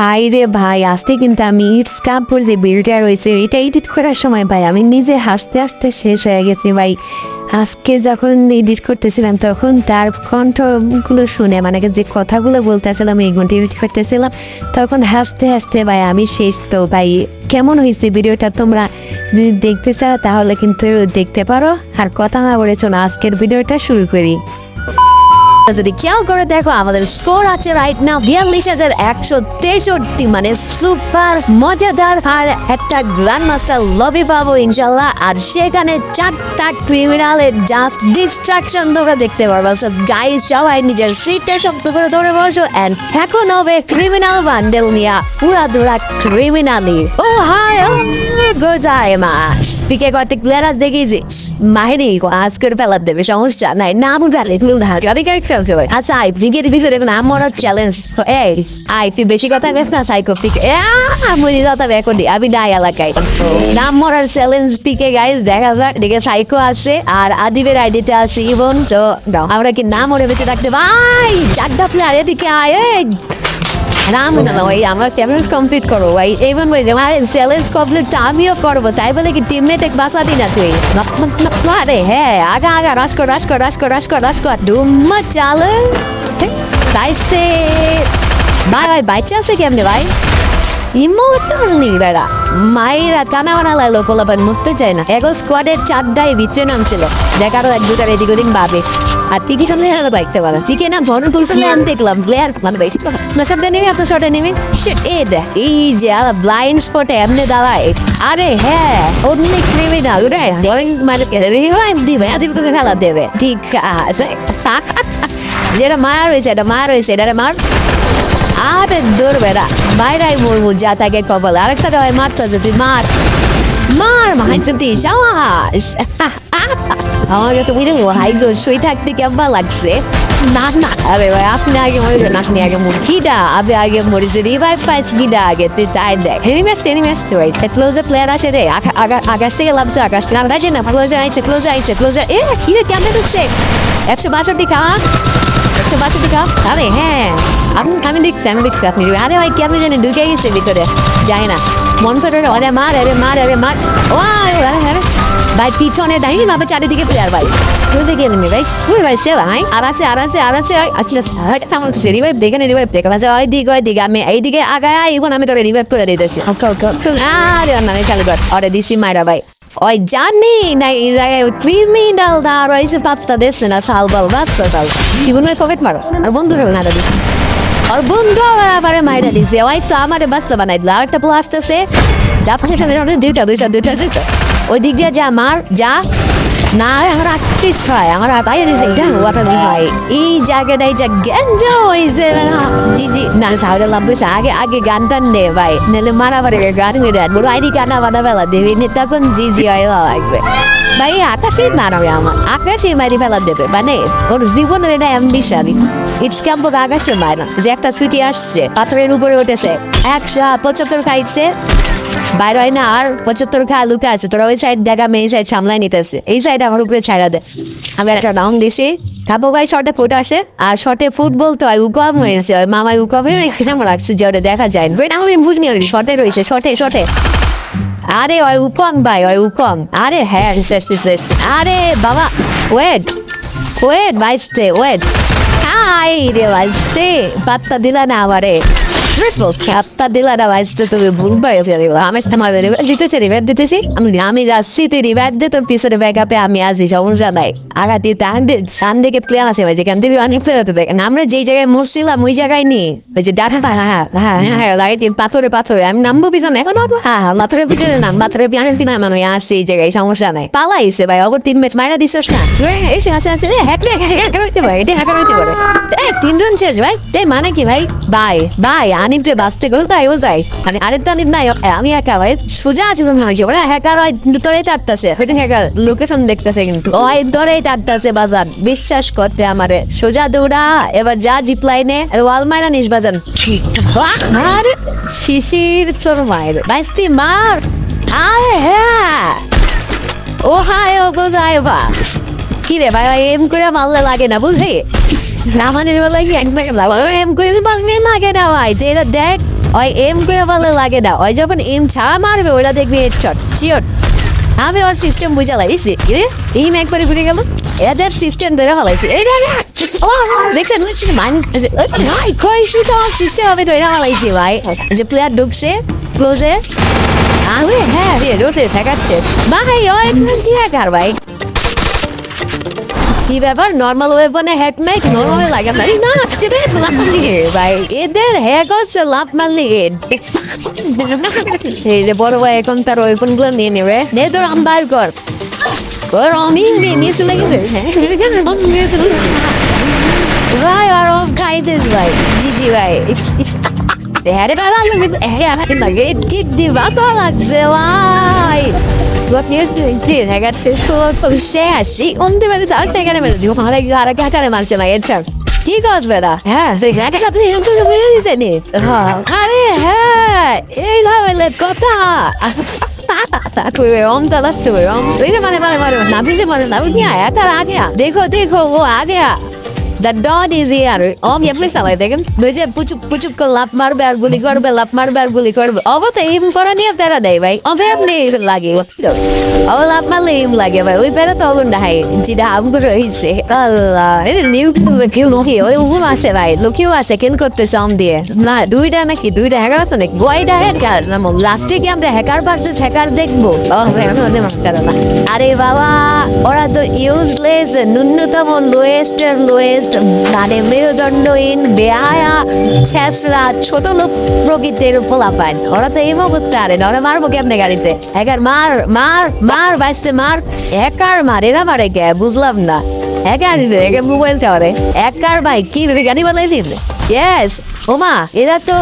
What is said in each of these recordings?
High রে ভাই, আজকে কিন্তু আমি ইটস কাপড় যে বিলটা রয়েছে, এটা এডিট করার সময় ভাই, আমি নিজে হাসতে হাসতে শেষ হয়ে গেছি ভাই। আজকে যখন এডিট করতেছিলাম, তখন তার কণ্ঠগুলো শুনে মানে যে কথাগুলো বলতেছিলাম এইগুলো এডিট করতেছিলাম, তখন হাসতে হাসতে ভাই, আমি শেষ তো ভাই। কেমন হয়েছে ভিডিওটা তোমরা যদি দেখতে চাও, তাহলে কিন্তু দেখতে পারো। আর কথা না বলে চলো, আজকের ভিডিওটা শুরু করি। যদি খেয়াল করে দেখো, আমাদের স্কোর আছে রাইট নাও বিয়াল্লিশ হাজার একশো তেষট্টি। মানে সুপার মজাদার আর একটা গ্র্যান্ড মাস্টার লবি পাবো ইনশাল্লাহ। আর সেখানে চারটা ক্রিমিনালের জাস্ট ডিস্ট্রাকশন তোমরা দেখতে পারব। সো গাইস সবাই নিজের সিটটা শক্ত করে ধরে বসো। এন্ড এখন হবে ক্রিমিনাল বান্ডেল নিয়া। পুরা ধরা ক্রিমিনালি ও হাই ও গোজায় মাস পিকে করতে প্লেয়ার দেখিয়েছি মাহিনী আজ করে ফেলার দেবে, সমস্যা নাই। নাম তুল ধার গাড়ি গাড়ি খেলতে হয় আচ্ছা আই, পিকের ভিতরে নাম মরার চ্যালেঞ্জ এই, আই, তুই বেশি কথা বেশ না সাইকো পিকে। আমি যাতা বেকো দি আমি নাই এলাকায়। নাম মরার চ্যালেঞ্জ পিকে গাইজ দেখা যাক দিকে সাইকো আছে, আর আদিবের আইডিতে আছে ইবন, তো আমরা কি নাম মরে বেঁচে থাকতে ভাই চারটা প্লেয়ার এদিকে আয় ওই আমার চ্যালেঞ্জ কমপ্লিট করো ভাই এইবার বলে আমার চ্যালেঞ্জ কমপ্লিট আমিও করব, তাই বলে কি টিমমেট এক বাসা দিন না তুই? আরে হ্যাঁ আগা আগা রাস কর রাস কর রাস কর রাস কর রাস কর। ডুম্মা চালে তাইস্তে ভাই ভাই বাইচে আছে কেমনে, ভাই? ইমোটাল নি বেড়া। মায়েরা কানা বানা লাইলো পোলাপান মুততে চায় না। এগো স্কোয়াডের চারটায় ভিতরে নামছিল। দেখারও এক দুটার এদিক ওদিক ভাবে আর পিকি সামনে হেলা দেখতে পারে। পিকে না ভরন তুলতে আমি দেখলাম। প্লেয়ার মানে বেশি না, সামনে নেমে, আপনার শটে নেমে। এ দেখ, এই যে ব্লাইন্ড স্পটে এমনি দাঁড়ায়। আরে হ্যাঁ অনলি ক্রিমিনাল রাইট মানে রিভাইভ দিবে তোকে খেলা দেবে। ঠিক আছে। যেটা মার হয়েছে এটা মার হয়েছে এটা মার। আরে দূর বেড়া বাইরাই বলব, যা তাকে কপাল। আরেকটা রয় মারতেছে যদি মার। মার মারছে তুই সাবাস। আমাকে তুমি রে হাই গো শুই থাকতে কেমন লাগছে? না না। আরে ভাই, আপনি আগে মরে আপনি আগে মরে কিডা আবে আগে মরেছি রিভাইভ পাইছি কিডা আগে? তুই তাই দেখ। হেনিম্যাচ হেনিম্যাচ তো ভাই। ক্লোজার প্লেয়ার আছে রে। আকাশ থেকে লাভছে আকাশ থেকে। আর না ক্লোজার আইছে ক্লোজার আইছে ক্লোজার এ, কি রে, কেমনে ঢুকছে? একশো বাষট্টি কা একশো বাষট্টি কাপ আরে হ্যাঁ। আপনি আমি দেখতে আমি দেখতে আপনি আরে ভাই কেমন জানি ঢুকে গেছে ভিতরে? যাই না। মন করে আরে মার আরে মার আরে মার। ও আরে আরে ভাই পিছনে ডাইনি ভাবে চারিদিকে প্লেয়ার ভাই। তুই দেখে নেমি ভাই। তুই ভাই সে ভাই। আর আছে আর আছে আর আছে আসলে আমার রিভাইভ দেখে নি রিভাইভ দেখে ভাই ওই দিকে ওই দিকে। আমি এইদিকে আগায় ইবন আমি তোরে রিভাইভ করে দিতেছি। ওকে ওকে আরে না আমি চালু কর। আরে দিছি মাইরা ভাই। ওই জানি না এই জায়গায় ক্রিমিনাল দা রয়েছে পাত্তা দিচ্ছে না সালবাল বাচ্চা সাল। জীবনের পকেট মারো। আর বন্ধু হলো না দিচ্ছে আর বন্ধু আবার মাইরা দিছে ওই তো আমার বাচ্চা বানাই দিল আরেকটা পোলা আসতেছে যাচ্ছে সেখানে দুইটা দুইটা দুইটা দুইটা ওই দিক দিয়ে যা মার যা না আমার আর্টিস্ট হয় আমার বাইরে দিয়েছে যা ওয়াটার ভাই এই জায়গাটাই যা গেঞ্জ হয়েছে জি জি না সাউরে লাভ দিয়েছে আগে আগে গান টান নে ভাই নাহলে মারামারি গান মেরে বড় আইডি গানা বানা বেলা দেবে তখন জি জি হয় লাগবে ভাই আকাশে মারাবে আমার আকাশে মারি ফেলা দেবে মানে ওর জীবনের এটা অ্যাম্বিশন ইটস ক্যাম্প আকাশে মায় না যে একটা ছুটি আসছে, পাথরের উপরে উঠেছে। একশো পঁচাত্তর খাইছে। বাইরে হয় না, আর পঁচাত্তর খা লুকা আছে। তোরা ওই সাইড দেখা এই সাইড সামলাই নিতেছে। এই সাইড আমার উপরে ছাড়া দে। আমি একটা ডাউন দিছি। খাব ভাই শর্টে ফুট আসে। আর শর্টে ফুটবল তো হয়, উকম হয়েছে। মামাই উকম হয়ে এখানে লাগছে যে ওটা দেখা যায় না। আমি বুঝনি শর্টে রয়েছে শর্টে শর্টে আরে, ওই উকম ভাই, ওই উকম। আরে হ্যাঁ আরে, বাবা ওয়েট ওয়েট বাইসতে ওয়েট হাই রে বাইসতে পাত্তা দিলা না আমারে পাত্তা দিলা না বাইসতে তুমি ভুল পাই ফেলিল আমি তোমার রিভার দিতেছি রিভার দিতেছি। আমি আমি যাচ্ছি তুই রিভার দে তোর পিছনে ব্যাক আপে আমি আসি সমস্যা নাই। আগা দিয়ে টান দে টান দিকে প্লেয়ার আছে ভাই, যেখান থেকে অনেক প্লেয়ার হতে আমরা যেই জায়গায় মরছিলাম, ওই জায়গায় নিয়ে ওই যে ডাটা হ্যাঁ হ্যাঁ হ্যাঁ হ্যাঁ লাইট পাথরে পাথরে। আমি নামবো পিছনে, এখন হ্যাঁ হ্যাঁ পাথরের পিছনে নাম, পাথরের পিছনে পিছনে মানে আসছি এই জায়গায়, সমস্যা নাই। পালাইছে ভাই অগর টিমমেট মাইরা দিছস না। এসে, আসে আসে হ্যাক হ্যাক হইতে পারে এটা হ্যাকার হইতে পারে। এই তিনজন শেষ ভাই। এই মানে কি ভাই? বাই বাই গেল তাই ও যাই। মানে নাই আমি একা ভাই। সোজা আছে মনে হয় ওরা হ্যাকার হয় তোরাই তাড়তাছে হ্যাকার লোকেশন দেখতেছে কিন্তু। ওই তোরাই তাড়তাছে বাজান বিশ্বাস করতে আমারে। সোজা দৌড়া, এবার যা জিপ লাইনে ওয়াল মাইরা নিস বাজান। শিশির তোর মায়ের। বাইস্তি মার। আরে হ্যাঁ। ও হায়, ও গোজায় বা কি রে ভাই, এম করে মারলে লাগে না, বুঝলি? রামানের বেলা কি এক এম করে মারলে লাগে না ভাই এটা দেখ ওই এম করে বলে লাগে না ওই যখন এম ছাড়া মারবে ওরা দেখবি হেডশট শিওর আমি ওর সিস্টেম বুঝে লাগাইছি রে এই ম্যাক করে ঘুরে গেল এদের সিস্টেম ধরে হলাইছি এই দেখছেন কইছি তো সিস্টেম হবে তো এরা হলাইছি ভাই প্লেয়ার ঢুকছে ক্লোজে আরে হ্যাঁ রে রোটে ঠেকাচ্ছে ভাই ওই কার ভাই কি ব্যাপার? নর্মাল ওয়েপনে হেড মেক নর্মাল লাগে এই না সেটা লাভ মারলি ভাই। এদের হ্যাক হচ্ছে লাভ মারলি এই যে বড় ভাই এখন তার ওয়েপনগুলো নিয়ে নেবে। নে তোর আম বাইর কর। ওর আমি নিয়ে লেগেছে ভাই, আর ও খাইতে ভাই। জি জি ভাই। হ্যাঁ রে দাদা হ্যাঁ হ্যাঁ লাগে। দিবা, তো লাগছে, ভাই। What news did I get this full of shares? She only went out there and you want to get a cat and a man. ঠিক আছে বেড়া হ্যাঁ তুই একটা কথা এরকম করে বলে দিতে নি আরে হ্যাঁ এই ধরনের কথা कोई ओम तो बस ओम मारे मारे मारे ना भी मारे ना भी नहीं आया था आ गया देखो देखो वो आ गया The dot is here. ওম এমনি চালাই দেখেন ওই যে পুচুক পুচুক করে লাফ মারবে আর গুলি করবে লাফ মারবে আর গুলি করবে অবো তো এম করা নিয়ে প্যারা দেয় ভাই অবে এমনি লাগে ও লাফ মারলে এম লাগে ভাই ওই প্যারা তো অগুন দেখায় যেটা আম করে হয়েছে আল্লাহ এটা নিউজ কেউ লুকিয়ে ওই উগুম আছে ভাই লুকিয়েও আছে কেন করতেছে অম দিয়ে না দুইটা নাকি দুইটা হ্যাকার আছে নাকি বয়টা হ্যাকার লাস্টে কি আমরা হ্যাকার ভার্সেস হ্যাকার দেখব। মাস্টার আরে বাবা, ওরা তো ইউজলেস ন্যূনতম লোয়েস্টের লোয়েস্ট এর মানে মেরুদণ্ডহীন বেহায়া, ছেঁচড়া, ছোট লোক প্রকৃতির পোলাপান ওরা তো এমও করতে পারে না ওরা মারবো কেমনে গাড়িতে? একার মার মার মার বাঁচতে মার, একার মার, এরা মারে কে? বুঝলাম না। একার একে মোবাইল কারে একার ভাই, কি রে, গাড়ি বানাই দিন ইয়েস ওমা, এরা তো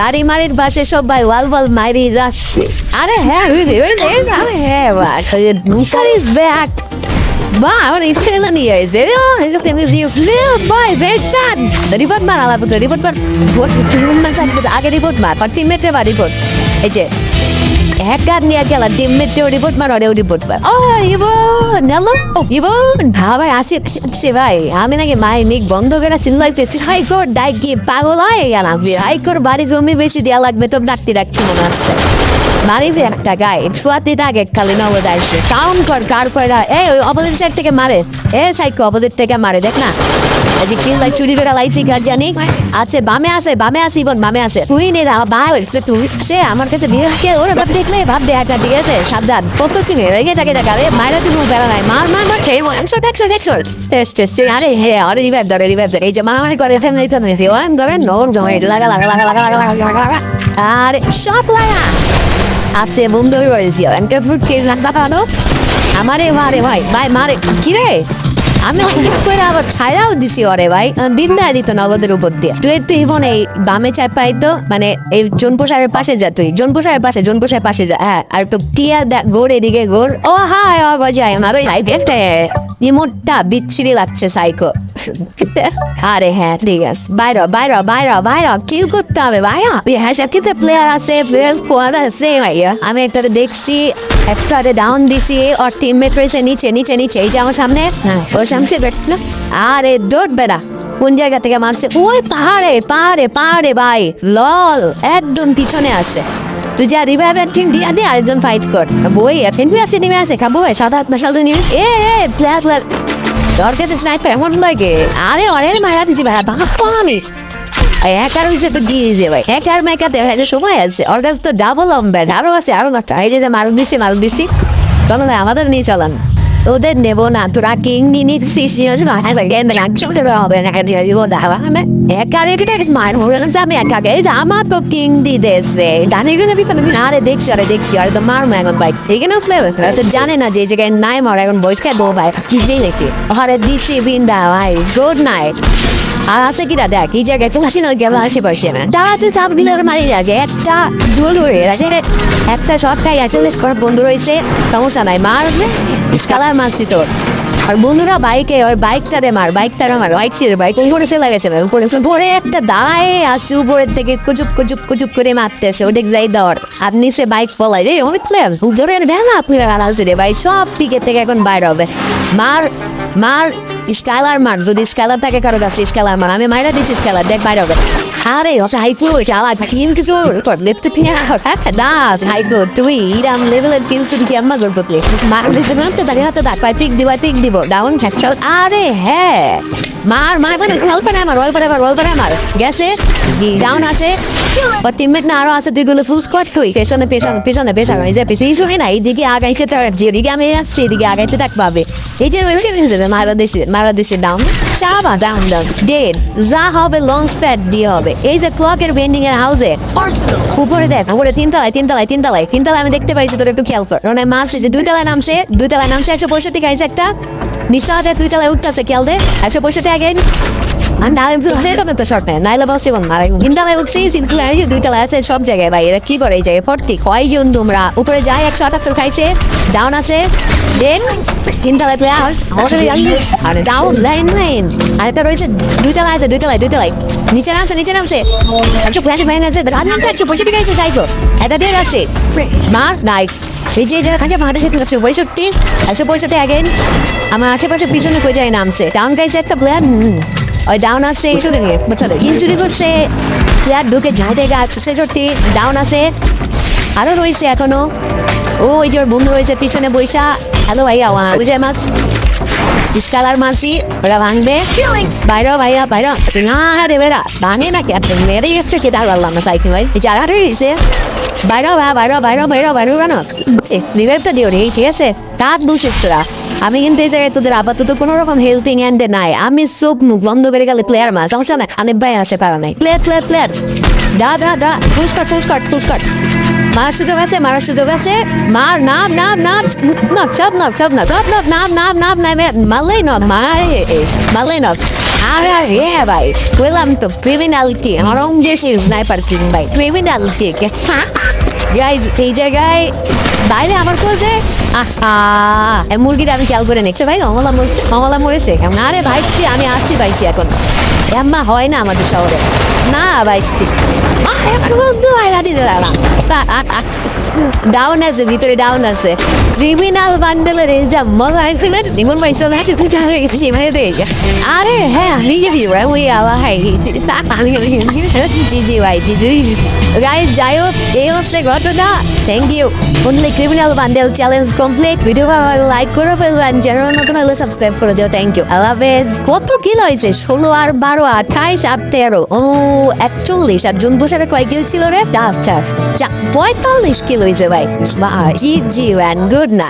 গাড়ি মারির পাশে সব ভাই ওয়াল ওয়াল মারি যাচ্ছে। আরে হ্যাঁ আরে হ্যাঁ is back. Ba, what is telling you? Is it? Oh, it's okay with you. Little boy, great shot. The report man, I'll have the report man. What? Man, আগে রিপোর্ট মার আর টিমমেটে বা রিপোর্ট এই যে হ্যাকার নিয়ে ಹೆಗ್ಗಾದ್ನಿ ಆಗ್ಯಲ್ಲ ದಿಮ್ಮೆತ್ತೆ ಹೊಡಿಬಿಟ್ಮಾರ ಹೊಡೆ ಹೊಡಿಬಿಟ್ಮಾರ ಓ ಇವು ನೆಲ್ಲು ಇವು ಹಾವಾಯ್ ಆಸಿ ಶಿವಾಯ್ ಆಮೇನಾಗೆ ಮಾಯಿ ನೀಗ್ ಬಂದು ಹೋಗ್ಯಾರ ಸಿಲ್ಲ ಐತೆ ಸಿಹಾಯ್ ಕೋ ಡಾಕಿ ಪಾಗೋಲ ಏನ ಹಾಯ್ ಕೋರ್ ಬಾರಿ ಗಮಿ বেশি দেয়া লাগবে তো ডাকতে ডাকতে মনে আসছে মারিস একটা গায়ে ছোয়াতে দাগে খালি নগদ আসবে কাউন্ট কর কার কয়রা এই অপোজিট সাইড থেকে মারে এ সাইকো অপোজিট থেকে মারে দেখ না As কি feel চুরি করে লাইছি কাজ জানি? আছে, বামে আছে বামে আছে, ইবন, বামে আছে। তুই নে দা রা ভাই তুই সে আমার কাছে বিয়ে কে ওরে ভাব দেখলে ভাব দে দেয়া কাটি আছে সাবধান কত কি নে রেগে থাকে থাকে আরে মাইরা তুমি বেড়া নাই। মার মার মার খেয়ে বল একশো দেখছ দেখছ টেস্ট টেস্ট আরে হে আরে রিভাইভ দরে রিভাইভ দরে এই যে মারামারি করে ফেম নাই নিতে নিতে ওয়ান দরে নরম জমে লাগা লাগা লাগা লাগা লাগা লাগা আরে শট লাগা। আছে, বন্ধু হয়েছিল এনকে ফুট কে জানতে পারো আমারে মারে ভাই ভাই মারে কি রে আমি অনেক করে আবার ছায়াও দিছি অরে ভাই। দিন দেয় দিত নগদের উপর দিয়ে। তুই তুই ইভন এই বামে চাই পাইতো মানে এই জনপ্রসারের পাশে যা তুই। জনপ্রসারের পাশে জনপ্রসারের পাশে যা। হ্যাঁ আর তো টিয়া গোর এদিকে গোড় ও হ্যাঁ ও বাজাই আমার সাইডে। ইমোটটা বিচ্ছিরি লাগছে সাইকো আরে হ্যাঁ ঠিক আছে। বাইর বাইর বাইর বাইর কিল করতে হবে ভাইয়া ওই হ্যাঁ সাথে প্লেয়ার আছে প্লেয়ার স্কোয়াড আছে ভাইয়া আমি একটা দেখছি, একটা ডাউন দিছি, ওর টিমমেট রয়েছে নিচে নিচে নিচে। এই যে আমার সামনে হ্যাঁ ওর সামনে বেট আরে দৌড় বেড়া, কোন জায়গা থেকে মারছে? ওই পাহাড়ে পাহাড়ে পাহাড়ে, ভাই। লল, একদম পিছনে আসে। তুই যা রিভাইভ ঠিক দিয়া দিয়ে আরেকজন ফাইট কর। বই ফেলবি আছে নেমে আছে, খাব ভাই, সাদা হাত মশাল সাদা নিবি। এ এ প্লেয়ার প্লেয়ার তোর কাছে স্নাইপার এমন লাগে? আরে, অরের মারা দিছি ভাই বাবা আমি হ্যাকার হয়েছে তো দিয়ে দিছে ভাই হ্যাকার মেকাতে যে সময় আছে। ওর কাছে তো ডাবল অম্বেড আরও আছে, আরও নাটা এই যে মারুক দিছি মারুক দিছি। চলো ভাই, আমাদের নিয়ে চালান। ওদের নেব না, তোরা কিং নিচ্ছিস হবে, না দিব তো আরে দেখছি আরে দেখছি, আরে তো বাইক না, ফ্লেভার তো জানে না যে জায়গায় নাই মার, এখন খাই বউ ভাই, কি দিছি বিন্দা ভাই গুড নাইট আর আছে কিনা দেখ, এই জায়গায় তো হাসি না গেল আশেপাশে না। তাতে চাপ দিলে মারি লাগে একটা জোর হয়ে গেছে, একটা শটটাই আছে করার বন্ধু রয়েছে, সমস্যা নাই মারবে কালার মারছি তোর। আর বন্ধুরা, বাইকে ওর বাইকটারে মার বাইকটারে মার বাইক রে বাইক উপরে চলে গেছে, ভাই, উপরে ধরে একটা দাঁড়ায় আসছে উপরের থেকে কুচুপ কুচুপ কুচুপ করে মারতেছে ওটা যাই দেওয়ার আর নিচে বাইক পলাই রে অনেক প্লেয়ার ধরে ভ্যান আপনি আছে রে, ভাই, সব পিকের থেকে এখন বাইর হবে। মার মার স্কাইলার মার যদি স্কাইলার থাকে কারও কাছে স্কাইলার মার আমি মাইরা দিছি স্কাইলার দেখ বাইরে হবে। আরে, হচ্ছে হাইকো চালা কিন কিছু লেফট পিয়া দাস হাইকো তুই ইরাম লেভেলের শুধু কি আম্মা করব তুই মার দিছে না তো দাঁড়িয়ে হাতে দাগ পাই পিক দিবা পিক দিব ডাউন হ্যাকশাল আরে হ্যাঁ। মার মার মানে অল্প না আমার অল্প আমার অল্প আমার। গেছে ডাউন আছে। বা টিমমেট না আরও আছে, দুইগুলো ফুল স্কোয়াড কই? পেছনে পেছনে পেছনে পেছনে, এই যে পেছনে শুনে না, এইদিকে আগাইতে যেদিকে আমি আসছি, এদিকে আগাইতে থাক পাবে এই যে রয়েছে মারা দেশে মারা দেশে ডাউন সাবা ডাউন ডাউন ডেড যা হবে লং প্যাড দিয়ে হবে। এই যে ক্লকের বেন্ডিং এর হাউসে উপরে দেখ, উপরে তিনতলায় তিনতলায় তিনতলায় তিনতলায় আমি দেখতে পাইছি, তোর একটু খেয়াল কর। মানে মাছ যে দুই তলায় নামছে, দুই তলায় নামছে, একশো পঁয়ষট্টি গাড়িছে একটা। নিশ্চয় দুই তলায় উঠতেছে, খেয়াল দে। একশো পঁয়ষট্টি আগে আর না সেরকম তো শর্ট নেই নাইলে বসে বল মারা তিনতলায় উঠছি তিনতলায় আছে সব জায়গায় ভাই এরা কি করে এই জায়গায় ভর্তি কয়জন তোমরা উপরে যায় একশো আটাত্তর খাইছে ডাউন আছে দেন তিনতলায় প্লেয়ার আর ডাউন লাইন লাইন আর একটা রয়েছে আছে নিচে নামছে নিচে নামছে একশো ফ্ল্যাশ ভ্যান আছে রাত নামছে একশো পঁয়ষট্টি গাইছে যাইবো এটা দিয়ে যাচ্ছে মার নাইস এই যে যারা থাকে মাঠে সেটা একশো পঁয়ষট্টি একশো পঁয়ষট্টি আগেন আমার আশেপাশে পিছনে কই যায় নামছে ডাউন গাইছে একটা প্লেয়ার ডাউন আছে। ইঞ্জুরি করছে প্লেয়ার ঢুকে ঝাঁটে গা একশো ছেষট্টি ডাউন আছে। আরও রয়েছে এখনও। ও ওই যে বন্ধু রয়েছে পিছনে বৈশা। হ্যালো ভাইয়া ওই যে মাছ স্কালার মাসি ওরা ভাঙবে। বাইরে ভাইয়া বাইরে। না রে বেড়া। ভাঙে না কে মেরে যাচ্ছে কে? দাঁড় পারলাম না, সাইকেল ভাই। জায়গাটা দিয়েছে। বাইরে ভাই বাইরে বাইরে বাইরে বাইরে, কেন? রিভাইভটা দিও রে, ঠিক আছে? বুঝিস তোরা। আমি কিন্তু এই জায়গায় তোদের আপাতত কোনো রকম হেল্পিং হ্যান্ডে নাই। আমি চোখ মুখ বন্ধ করে গেলে প্লেয়ার মাছ সমস্যা না আনে ভাই আসে, পারা নাই। প্লেয়ার প্লেয়ার প্লেয়ার দা দা দা ফুসকাট ফুসকাট ফুসকাট মারার সুযোগ আছে, মারার সুযোগ আছে। মার, নাম নাম নাম না সব না সব না সব নাম নাম নাম নাম নাম মারলেই না মারে মারলেই না আরে রে ভাই বললাম তো ক্রিমিনালিটি আরম দেশের স্নাইপার কিং ভাই ক্রিমিনালিটি গাইজ এই জায়গায়, বাইরে আমার আহা, এই মুরগিটা আমি খেয়াল করে নিচ্ছি, ভাই অমলা মরেছে অমলা মরেছে না রে ভাইস্তি আমি আসছি ভাইছি এখন। এম্মা, হয় না আমাদের শহরে। না ডাউন আছে ভিতরে ডাউন আছে ক্রিমিনাল বান্ডেলের এই যা মজা হয়েছে না জীবন পাইছে না তুই হয়ে গেছি মানে আরে হ্যাঁ ওই আবার হাই জি জি ভাই জি জি গাইজ যাই হোক এই হচ্ছে ঘটনা thank you only criminal bundle challenge complete video ভালো লাইক করে ফেলবেন চ্যানেল নতুন হলে সাবস্ক্রাইব করে দিও থ্যাংক ইউ আল্লাহ কত কিল হয়েছে ষোলো আর বারো আঠাইশ আর তেরো ও একচল্লিশ আর জুন বছরে কয় কিলো ছিল রে? ডাস্টার। পঁয়তাল্লিশ কিলো হয়েছে ভাই। জি জি গুড না